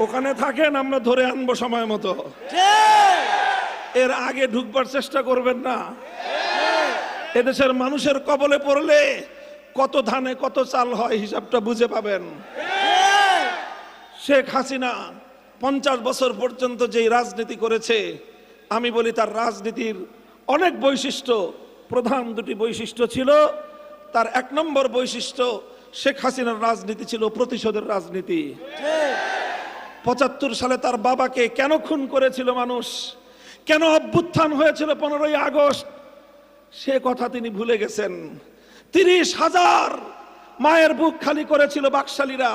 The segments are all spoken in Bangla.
ওখানে থাকেন আমরা ধরে আনব সময় মতো। এর আগে ঢুকবার চেষ্টা করবেন না। এদেশের মানুষের কবলে পড়লে কত ধানে কত চাল হয় হিসাবটা বুঝে পাবেন। শেখ হাসিনা পঞ্চাশ বছর পর্যন্ত যেই রাজনীতি করেছে আমি বলি তার রাজনীতির অনেক বৈশিষ্ট্য প্রধান দুটি বৈশিষ্ট্য ছিল। তার এক নম্বর বৈশিষ্ট্য শেখ হাসিনার রাজনীতি ছিল প্রতিশোধের রাজনীতি। পঁচাত্তর সালে তার বাবাকে কেন খুন করেছিল মানুষ? কেন অভ্যুত্থান হয়েছিল পনেরোই আগস্ট? সে কথা তিনি ভুলে গেছেন। তিরিশ হাজার মায়ের বুক খালি করেছিল বাকশালীরা।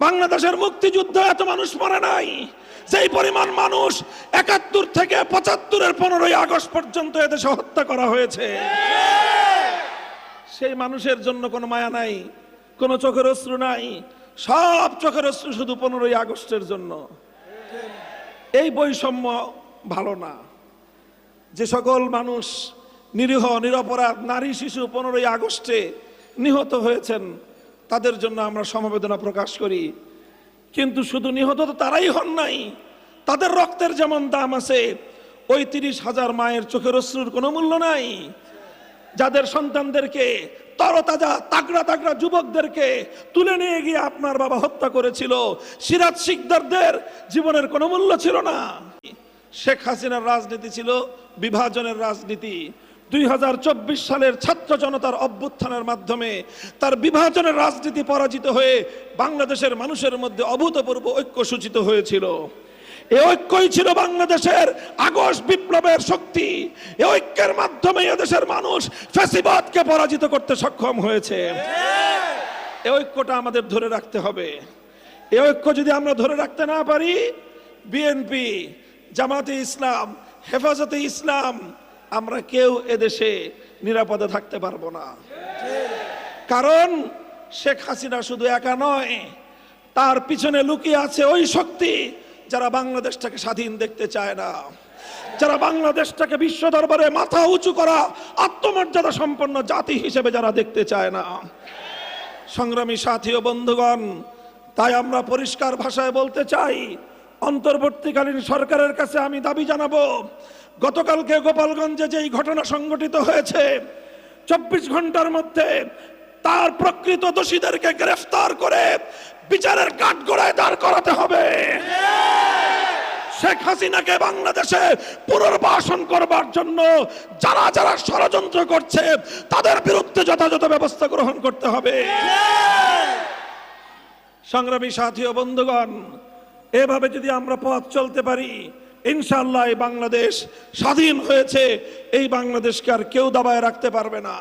বাংলাদেশের মুক্তিযুদ্ধ এত মানুষ মরে নাই। যেই পরিমাণ মানুষ একাত্তর থেকে পঁচাত্তরের পনেরোই আগস্ট পর্যন্ত এদেশে হত্যা করা হয়েছে। সেই মানুষের জন্য কোনো মায়া নাই, কোনো চোখের অশ্রু নাই সব চোখের অশ্রু শুধু পনেরোই আগস্টের জন্য। এই বৈষম্য ভালো না। যে সকল মানুষ নিরীহ, নিরপরাধ, নারী, শিশু পনেরোই আগস্টে নিহত হয়েছেন, তাদের জন্য আমরা সমবেদনা প্রকাশ করি। কিন্তু শুধু নিহত তো তারাই হন নাই। তাদের রক্তের যেমন দাম আছে, ওই তিরিশ হাজার মায়ের চোখের অশ্রুর কোনো মূল্য নাই। যাদের সন্তানদেরকে তরতাজা, তাগড়া তাগড়া যুবকদেরকে তুলে নিয়ে গিয়ে আপনার বাবা হত্যা করেছিল। সিরাজ শিকদারদের জীবনের কোনো মূল্য ছিল না। শেখ হাসিনার রাজনীতি ছিল বিভাজনের রাজনীতি। দুই হাজার চব্বিশ সালের ছাত্র জনতার অভ্যুত্থানের মাধ্যমে তার বিভাজনের রাজনীতি পরাজিত হয়ে বাংলাদেশের মানুষের মধ্যে অভূতপূর্ব ঐক্য সূচিত হয়েছিল। এ ঐক্যই ছিল বাংলাদেশের আগস্ট বিপ্লবের শক্তি। এ ঐক্যের মাধ্যমে এদেশের মানুষ ফ্যাসিবাদকে পরাজিত করতে সক্ষম হয়েছে। এ ঐক্যটা আমাদের ধরে রাখতে হবে। এ ঐক্য যদি আমরা ধরে রাখতে না পারি, বিএনপি, জামাতে ইসলাম, হেফাজতে ইসলাম, আমরা কেউ এদেশে নিরাপদে থাকতে পারব না। কারণ শেখ হাসিনা শুধু একা নয়, তার পিছনে লুকিয়ে আছে ওই শক্তি যারা বাংলাদেশটাকে স্বাধীন দেখতে চায় না, যারা বাংলাদেশটাকে বিশ্ব দরবারে মাথা উঁচু করা আত্মমর্যাদা সম্পন্ন জাতি হিসেবে যারা দেখতে চায় না। সংগ্রামী সাথী ও বন্ধুগণ, তাই আমরা পরিষ্কার ভাষায় বলতে চাই, অন্তর্বর্তীকালীন সরকারের কাছে আমি দাবি জানাব, গতকালকে গোপালগঞ্জে যেই ঘটনা সংঘটিত হয়েছে, চব্বিশ ঘণ্টার মধ্যে তার প্রকৃত দোষীদেরকে গ্রেফতার করে বিচারের কাঠগোড়ায় দাঁড় করাতে হবে। শেখ হাসিনাকে বাংলাদেশে পুনর্বাসন করবার জন্য যারা যারা ষড়যন্ত্র করছে, তাদের বিরুদ্ধে যথাযথ ব্যবস্থা গ্রহণ করতে হবে। সংগ্রামী সাথী ও বন্ধুগণ, এভাবে যদি আমরা পথ চলতে পারি ইনশাল্লাহ এই বাংলাদেশ স্বাধীন হয়েছে। এই বাংলাদেশকে আর কেউ দাবায় রাখতে পারবে না।